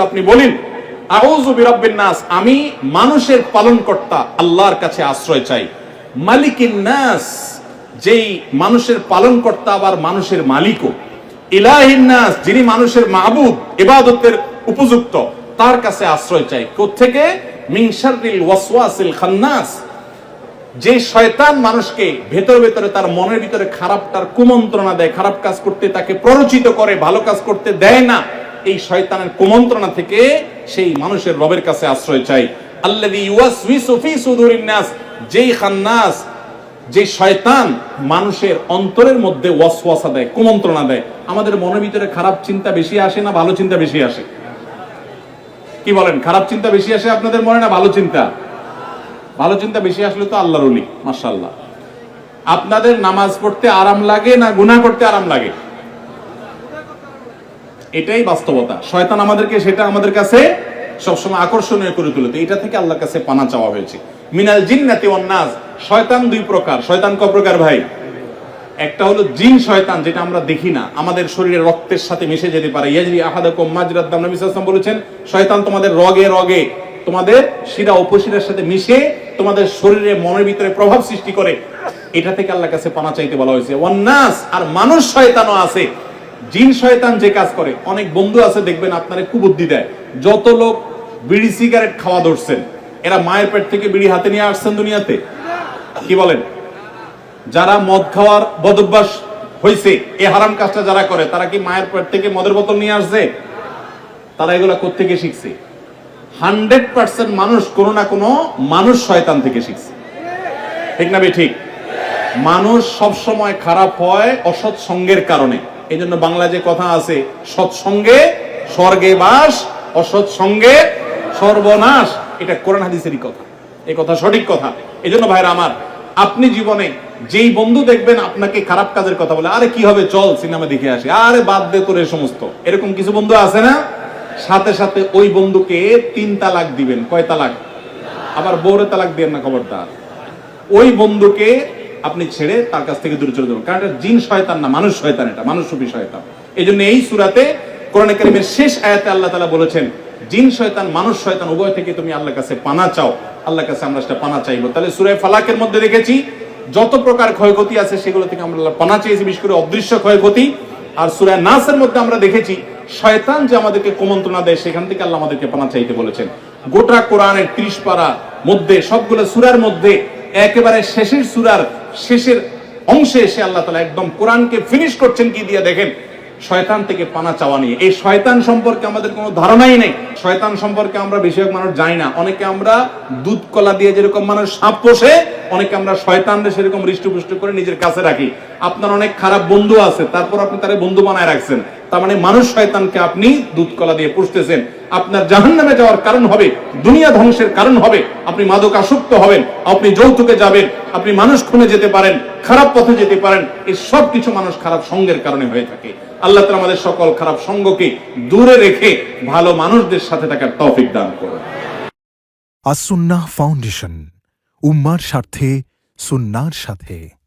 আপনি বলেন আমি মানুষের পালনকর্তা আল্লাহর কাছে আশ্রয় চাই। যেই মানুষের আবার মানুষের মালিকও। যিনি মানুষের উপযুক্ত, তার কাছে আশ্রয় চাই। কোত্থেকে? খান্নাস। যে শয়তান মানুষকে ভেতরে ভেতরে তার মনের ভিতরে খারাপটার কুমন্ত্রণা দেয়, খারাপ কাজ করতে তাকে প্ররোচিত করে, ভালো কাজ করতে দেয় না এই শয়তানের কুমন্ত্রণা থেকে সেই মানুষের রবের কাছে আশ্রয় চাই। আল্লাযী সুদুরিন নাস, যেই খান্নাস, যে শয়তান মানুষের অন্তরের মধ্যে ওয়াসওয়াসা দেয়, কুমন্ত্রণা দেয়। আমাদের মনের ভিতরে খারাপ চিন্তা বেশি আসে না, ভালো চিন্তা বেশি আসে? কি বলেন, খারাপ চিন্তা বেশি আসে আপনাদের মনে না ভালো চিন্তা? ভালো চিন্তা বেশি আসলে তো আল্লাহর উলি মাশাআল্লাহ। আপনাদের নামাজ পড়তে আরাম লাগে না গুনাহ করতে আরাম লাগে? এটাই বাস্তবতা। শয়তান আমাদেরকে সেটা আমাদের কাছে সবসময় আকর্ষণীয় করে তুলে এটা থেকে আল্লাহর কাছে পানা চাওয়া হয়েছে। মিনাল জিন্নাতি নাস। শয়তান দুই প্রকার। শয়তান ক প্রকার ভাই? একটা হলো জিন শয়তান, যেটা আমরা দেখি না। আমাদের শরীরে রক্তের সাথে মিশে যেতে পারে। ইয়াজরি আহাদাকুম মাজরাত দাম। নবী সাল্লাল্লাহু বলেছেন, শয়তান তোমাদের রগে রগে তোমাদের শিরা উপশিরার সাথে মিশে তোমাদের শরীরে মনের ভিতরে প্রভাব সৃষ্টি করে। এটা থেকে আল্লাহর কাছে পানা চাইতে বলা হয়েছে। ওয়ান্নাস আর মানুষ শয়তানও আছে। জিন শয়তান যে কাজ করে, অনেক বন্ধু আছে দেখবেন আপনারে কুবুদ্ধি দেয়। যত লোক বিড়ি সিগারেট খাওয়া ধরছেন, এরা মায়ের পেট থেকে বিড়ি হাতে নিয়ে আসছেন দুনিয়াতে। কি বলেন? যারা মদ খাওয়ার বদভ্যাস হয়েছে এই হারাম কাজটা যারা করে, তারা কি মায়ের পেট থেকে মদের বোতল নিয়ে আসছে? তারা এগুলা কোত্থেকে শিখছে? হান্ড্রেড পার্সেন্ট মানুষ কোনো না কোনো মানুষ শয়তান থেকে শিখছে। ঠিক না বে ঠিক? মানুষ সব সময় খারাপ হয় অসৎ সঙ্গের কারণে। এই জন্য বাংলা যে কথা আছে, সৎসঙ্গে স্বর্গে বাস অসৎ সঙ্গে সর্বনাশ, এটা কোরআন হাদিসেরই কথা। এই কথা সঠিক কথা। এই জন্য ভাইরা আমার, আপনি জীবনে যেই বন্ধু দেখবেন, আপনাকে খারাপ কাজের কথা বলে, আরে কি হবে, চল সিনেমা দেখে আসি। আরে বাদ দে তোর সমস্ত। এরকম কিছু বন্ধু আছে না? সাথে সাথে ওই বন্ধুকে তিন তালাক দিবেন। কয় তালাক? আবার বউরে তালাক দিবেন না খবরদার। ওই বন্ধুকে আপনি ছেড়ে তার কাছ থেকে দূরে চলে যাবেন। কারণ এটা জিন শয়তান না, মানুষ শয়তান এটা মানুষ রূপী শয়তান। এই জন্য এই সুরাতে কোরআন কারিমের শেষ আয়াতে আল্লাহ তালা বলেছেন, জিন শয়তান, মানুষ শয়তান, উভয় থেকে তুমি আল্লাহর কাছে পানা চাও। আল্লাহর কাছে আমরা সেটা পানা চাইব। তাহলে সুরায় ফালাকের মধ্যে দেখেছি, যত প্রকার ক্ষয়ক্ষতি আছে সেগুলো থেকে আমরা পানা চেয়েছি, বিশেষ করে অদৃশ্য ক্ষয়ক্ষতি। আর সুরায় নাসের মধ্যে আমরা দেখেছি, শয়তান যে আমাদেরকে কুমন্ত্রণা দেয়, সেখান থেকে আল্লাহ আমাদেরকে পানা চাইতে বলেছেন। গোটা কোরআনের ত্রিশ পারা মধ্যে, সবগুলো সুরার মধ্যে একেবারে শেষের সুরার শেষের অংশে এসে আল্লাহ তালা একদম কোরআনকে ফিনিশ করছেন কি দিয়ে দেখেন? শয়তান থেকে পানা চাওয়া নিয়ে। এই শয়তান সম্পর্কে আমাদের কোনো ধারণাই নেই। শয়তান সম্পর্কে আমরা বেশিরভাগ মানুষ জানি না। অনেকে আমরা দুধ কলা দিয়ে যেরকম মানুষ সাপ পোষে, অনেকে আমরা শয়তানরে সেরকম হৃষ্টপুষ্ট করে নিজের কাছে রাখি। আপনার অনেক খারাপ বন্ধু আছে, তারপর আপনি তারে বন্ধু বানায় রাখছেন। তার মানে মানুষ শয়তানকে আপনি দুধ কলা দিয়ে পুষতেছেন। আপনার জাহান নামে যাওয়ার কারণ হবে, দুনিয়া ধ্বংসের কারণ হবে, আপনি মাদক আসক্ত হবেন, আপনি যৌতুকে যাবেন, আপনি মানুষ খুনে যেতে পারেন, খারাপ পথে যেতে পারেন এই সব কিছু মানুষ খারাপ সঙ্গের কারণে হয়ে থাকে। আল্লাহ তালা আমাদের সকল খারাপ সঙ্গকে দূরে রেখে ভালো মানুষদের সাথে থাকার তৌফিক দান করুন। আসুন্নাহ ফাউন্ডেশন, উম্মার স্বার্থে, সুন্নার সাথে।